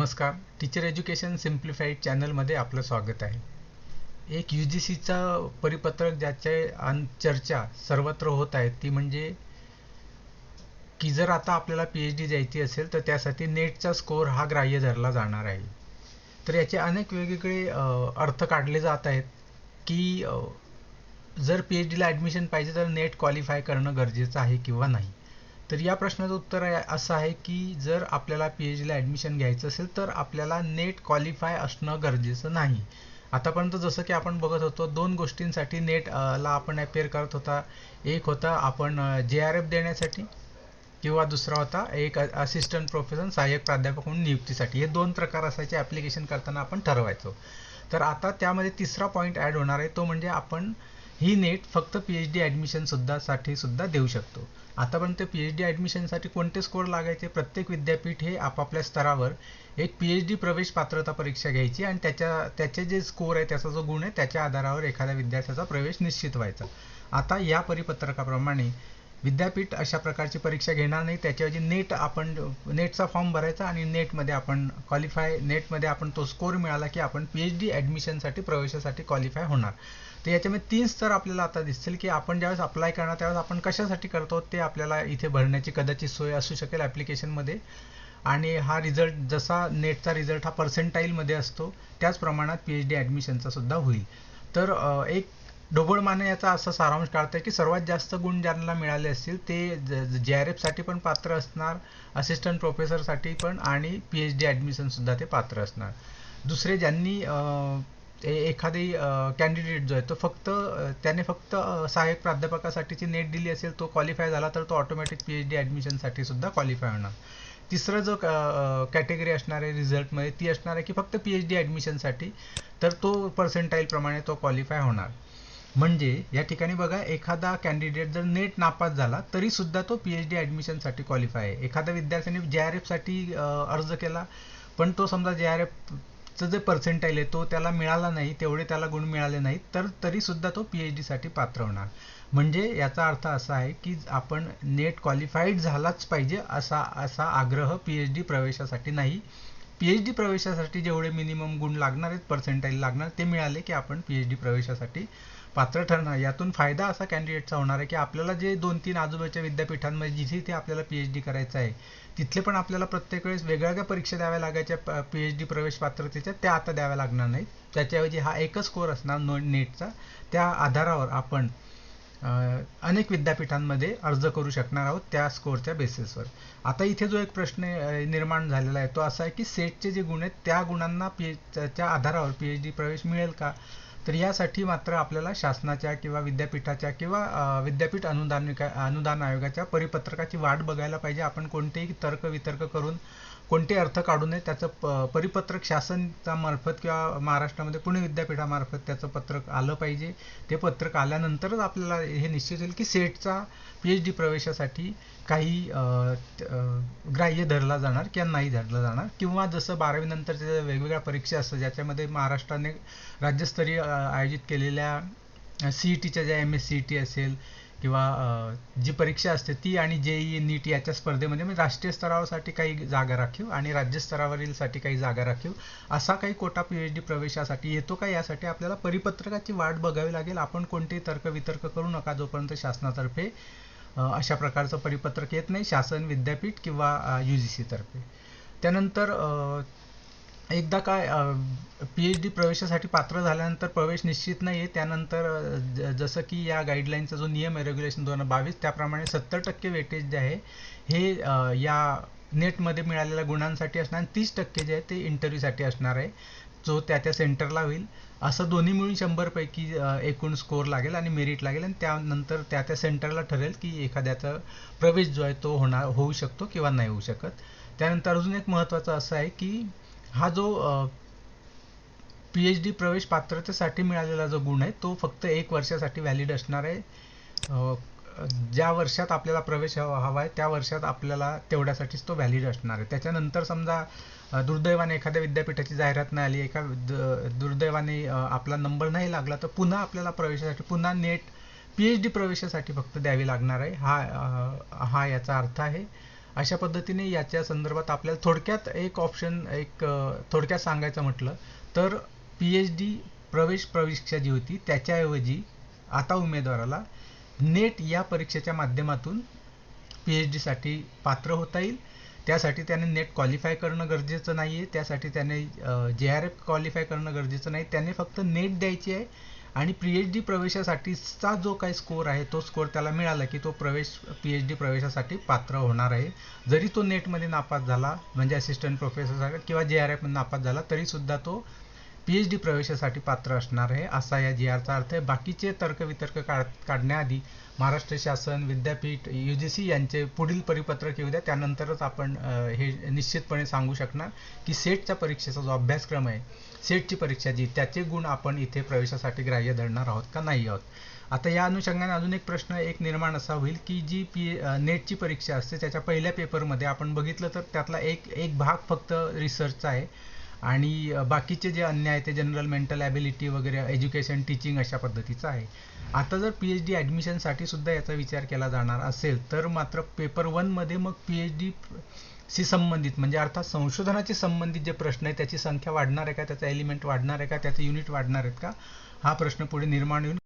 नमस्कार. Teacher education simplified चॅनलमध्ये आपलं स्वागत आहे. एक यू जी सीचा परिपत्रक ज्याच्या अन चर्चा सर्वत्र होत आहे ती म्हणजे की जर आता आपल्याला पी एच डी द्यायची असेल तर त्यासाठी नेटचा स्कोअर हा ग्राह्य धरला जाणार आहे. तर याचे अनेक वेगवेगळे अर्थ काढले जात आहेत की जर पी एच डीला ॲडमिशन पाहिजे तर नेट क्वालिफाय करणं गरजेचं आहे किंवा नाही. तर या प्रश्नाचं उत्तर असं आहे की जर आपल्याला पी एच डीला ॲडमिशन घ्यायचं असेल तर आपल्याला नेट क्वालिफाय असणं गरजेचं नाही. आतापर्यंत जसं की आपण बघत होतो दोन गोष्टींसाठी नेट ला आपण अपेअर करत होता. एक होता आपण जे आर एफ देण्यासाठी किंवा दुसरा होता एक असिस्टंट प्रोफेसर सहाय्यक प्राध्यापक म्हणून नियुक्तीसाठी. हे दोन प्रकार असायचे ॲप्लिकेशन करताना आपण ठरवायचो. तर आता त्यामध्ये तिसरा पॉईंट ॲड होणार आहे तो म्हणजे आपण ही नेट फक्त पी एच डी ॲडमिशन सुद्धा साठी सुद्धा देऊ शकतो. आतापर्यंत पी एच डी ॲडमिशनसाठी कोणते स्कोअर लागायचे? प्रत्येक विद्यापीठ हे आपापल्या स्तरावर एक पी एच डी प्रवेश पात्रता परीक्षा घ्यायची आणि त्याच्या त्याचे जे स्कोअर आहे त्याचा जो गुण आहे त्याच्या आधारावर एखाद्या विद्यार्थ्याचा प्रवेश निश्चित व्हायचा. आता या परिपत्रकाप्रमाणे विद्यापीठ अशा प्रकारची परीक्षा घेणार नाही. त्याच्याऐवजी नेट आपण नेटचा फॉर्म भरायचा आणि नेटमध्ये आपण क्वालिफाय नेटमध्ये आपण तो स्कोर मिळाला की आपण पी एच डी ॲडमिशनसाठी प्रवेशासाठी क्वालिफाय होणार. तर याच्यामध्ये तीन स्तर आपल्याला आता दिसतील की आपण ज्यावेळेस अप्लाय करणार त्यावेळेस आपण कशासाठी करतो ते आपल्याला इथे भरण्याची कदाचित सोय असू शकेल ॲप्लिकेशनमध्ये आणि हा रिझल्ट जसा नेटचा रिझल्ट हा पर्सेंटाईलमध्ये असतो त्याच प्रमाणात पी एच डी ॲडमिशनचा सुद्धा होईल. तर एक ढोबळ याचा असा सारांश काढतोय की सर्वात जास्त गुण ज्यांना मिळाले असतील ते जे आर एफसाठी पण पात्र असणार असिस्टंट प्रोफेसरसाठी पण आणि पी एच डी ॲडमिशनसुद्धा ते पात्र असणार. दुसरे ज्यांनी एखादी कॅन्डिडेट जो आहे तो फक्त त्याने फक्त सहाय्यक प्राध्यापकासाठीची नेट दिली असेल तो क्वालिफाय झाला तर तो ऑटोमॅटिक पी एच डी ॲडमिशनसाठी सुद्धा क्वालिफाय होणार. तिसरं जो कॅटेगरी असणार आहे रिझल्टमध्ये ती असणार आहे की फक्त पी एच डी ॲडमिशनसाठी तर तो पर्सेंटाईलप्रमाणे तो क्वालिफाय होणार. म्हणजे या ठिकाणी बघा एखादा कॅन्डिडेट जर नेट नापास झाला तरी सुद्धा तो पी एच डी ॲडमिशनसाठी क्वालिफाय आहे. एखाद्या विद्यार्थ्याने जे आर एफसाठी अर्ज केला पण तो समजा जे आर एफचं जे पर्सेंटाईल आहे तो त्याला मिळाला नाही तेवढे त्याला गुण मिळाले नाहीत तर तरीसुद्धा तो पी एच डीसाठी पात्र होणार. म्हणजे याचा अर्थ असा आहे की आपण नेट क्वालिफाईड झालाच पाहिजे असा असा आग्रह पी एच डी प्रवेशासाठी नाही. पी एच डी प्रवेशासाठी जेवढे मिनिमम गुण लागणार आहेत पर्सेंटाईल लागणार ते मिळाले की आपण पी एच डी प्रवेशासाठी पात्र ठरणार. यातून फायदा असा कॅन्डिडेटचा होणार आहे की आपल्याला जे दोन तीन आजूबाजूच्या विद्यापीठांमध्ये जिथे जिथे आपल्याला पी एच डी करायचं आहे तिथले पण आपल्याला प्रत्येक वेळेस वेगवेगळ्या परीक्षा द्याव्या लागायच्या पी एच डी प्रवेश पात्रतेच्या त्या आता द्याव्या लागणार नाहीत. त्याच्याऐवजी हा एकच कोर असणार नो नेटचा त्या आधारावर आपण अनेक विद्यापीठांमध्ये अर्ज करू शकणार आहोत त्या स्कोअरच्या बेसिसवर आता इथे जो एक प्रश्न निर्माण झालेला आहे तो असा आहे की सेटचे जे गुण आहेत त्या गुणांना पी च्या आधारावर पी एच डी प्रवेश मिळेल का? तर यासाठी मात्र आपल्याला शासनाच्या किंवा विद्यापीठाच्या किंवा विद्यापीठ अनुदान अनुदान आयोगाच्या परिपत्रकाची वाट बघायला पाहिजे. आपण कोणतेही तर्क वितर्क करून कोणते अर्थ काढू नये त्याचं परिपत्रक शासनच्या मार्फत किंवा महाराष्ट्रामध्ये पुणे विद्यापीठामार्फत त्याचं पत्रक आलं पाहिजे. ते पत्रक आल्यानंतरच आपल्याला हे निश्चित होईल की सेटचा पी एच डी प्रवेशासाठी काही ग्राह्य धरला जाणार किंवा नाही धरला जाणार. किंवा जसं बारावीनंतरच्या वेगवेगळ्या परीक्षा असतात ज्याच्यामध्ये महाराष्ट्राने राज्यस्तरीय आयोजित केलेल्या सी ई टीच्या ज्या M S C E T असेल किंवा जी परीक्षा असते ती आणि जेई नीट याच्या स्पर्धेमध्ये म्हणजे राष्ट्रीय स्तरावरसाठी काही जागा राखीव आणि राज्य काही जागा राखीव असा काही कोटा पी एच डी प्रवेशासाठी येतो का? यासाठी आपल्याला परिपत्रकाची वाट बघावी लागेल. आपण कोणतेही तर्क वितर्क करू नका जोपर्यंत शासनातर्फे अशा प्रकारचं परिपत्रक येत नाही. शासन विद्यापीठ किंवा यू जी सीतर्फे त्यानंतर एकदा काय पी एच डी प्रवेशासाठी पात्र झाल्यानंतर प्रवेश निश्चित नाही आहे त्यानंतर जसं की या गाईडलाईनचा जो नियम आहे रेग्युलेशन दोन हजार बावीस त्याप्रमाणे सत्तर टक्के वेटेज जे आहे हे या नेटमध्ये मिळालेल्या गुणांसाठी असणार आणि तीस टक्के जे आहे ते इंटरव्ह्यूसाठी असणार आहे. जो त्या त्या सेंटरला होईल. असं दोन्ही मिळून शंभरपैकी एकूण स्कोअर लागेल आणि मेरिट लागेल आणि त्यानंतर त्या त्या सेंटरला ठरेल की एखाद्याचा प्रवेश जो आहे तो होणार होऊ शकतो किंवा नाही होऊ शकत. त्यानंतर अजून एक महत्त्वाचं असं आहे की हा जो पी एच डी प्रवेश पात्रतेसाठी मिळालेला जो गुण आहे तो फक्त एक वर्षासाठी व्हॅलिड असणार आहे. ज्या वर्षात आपल्याला प्रवेश हवा आहे त्या वर्षात आपल्याला तेवढ्यासाठीच तो व्हॅलिड असणार आहे. त्याच्यानंतर समजा दुर्दैवाने एखाद्या विद्यापीठाची जाहिरात नाही आली एका दुर्दैवाने आपला नंबर नाही लागला तर पुन्हा आपल्याला प्रवेशासाठी पुन्हा नेट पी एच डी प्रवेशासाठी फक्त द्यावी लागणार आहे. हा हा याचा अर्थ आहे. अशा पद्धतीने याच्या संदर्भात आपल्याला थोडक्यात एक ऑप्शन एक थोडक्यात सांगायचं म्हटलं तर पी एच डी प्रवेश परीक्षा जी होती त्याच्याऐवजी आता उमेदवाराला नेट या परीक्षेच्या माध्यमातून पी एच डीसाठी पात्र होता येईल. त्यासाठी त्याने नेट क्वालिफाय करणं गरजेचं नाही आहे त्यासाठी त्याने जे आर एफ क्वालिफाय करणं गरजेचं नाही. त्याने फक्त नेट द्यायची आहे. आणि पी एच डी प्रवेशासाठीचा जो काही स्कोअर आहे तो स्कोअर त्याला मिळाला की तो प्रवेश पी एच डी प्रवेशासाठी पात्र होणार आहे. जरी तो नेटमध्ये नापास झाला म्हणजे असिस्टंट प्रोफेसर किंवा जे आर एफ नापास झाला तरीसुद्धा तो पी एच डी प्रवेशासाठी पात्र असणार आहे असा या जी आरचा अर्थ आहे. बाकीचे तर्कवितर्क काढ काढण्याआधी महाराष्ट्र शासन विद्यापीठ यू जी सी यांचे पुढील परिपत्रक येऊ द्या. त्यानंतरच आपण हे निश्चितपणे सांगू शकणार की सेटच्या परीक्षेचा जो अभ्यासक्रम आहे सेटची परीक्षा जी त्याचे गुण आपण इथे प्रवेशासाठी ग्राह्य धरणार आहोत का नाही आहोत? आता या अनुषंगाने अजून एक प्रश्न एक निर्माण असा होईल की जी पी नेटची परीक्षा असते त्याच्या पहिल्या पेपरमध्ये आपण बघितलं तर त्यातला एक एक भाग फक्त रिसर्चचा आहे. आणि बाकीचे जे अन्य आहे ते जनरल मेंटल ॲबिलिटी वगैरे एज्युकेशन टीचिंग अशा पद्धतीचं आहे. आता जर पी एच डी ॲडमिशनसाठी सुद्धा याचा विचार केला जाणार असेल तर मात्र पेपर वनमध्ये मग पी एच डी शी संबंधित म्हणजे अर्थात संशोधनाशी संबंधित जे प्रश्न आहे त्याची संख्या वाढणार आहे का त्याचा एलिमेंट वाढणार आहे का त्याचे युनिट वाढणार आहेत का हा प्रश्न पुढे निर्माण होईल.